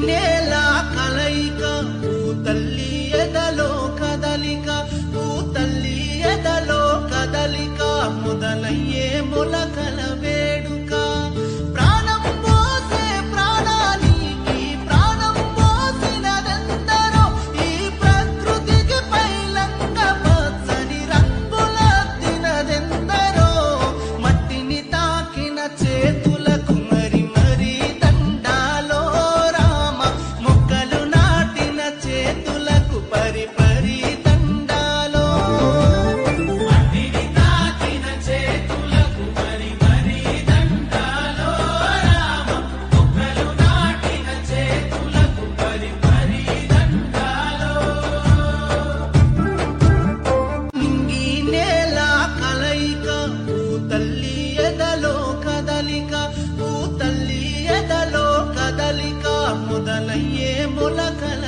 నేల కలయిక భూ తల్లి ఎదలో కదలిక భూ తల్లి ఎదలో కదలిక మొదలయ్యే మొలకల mola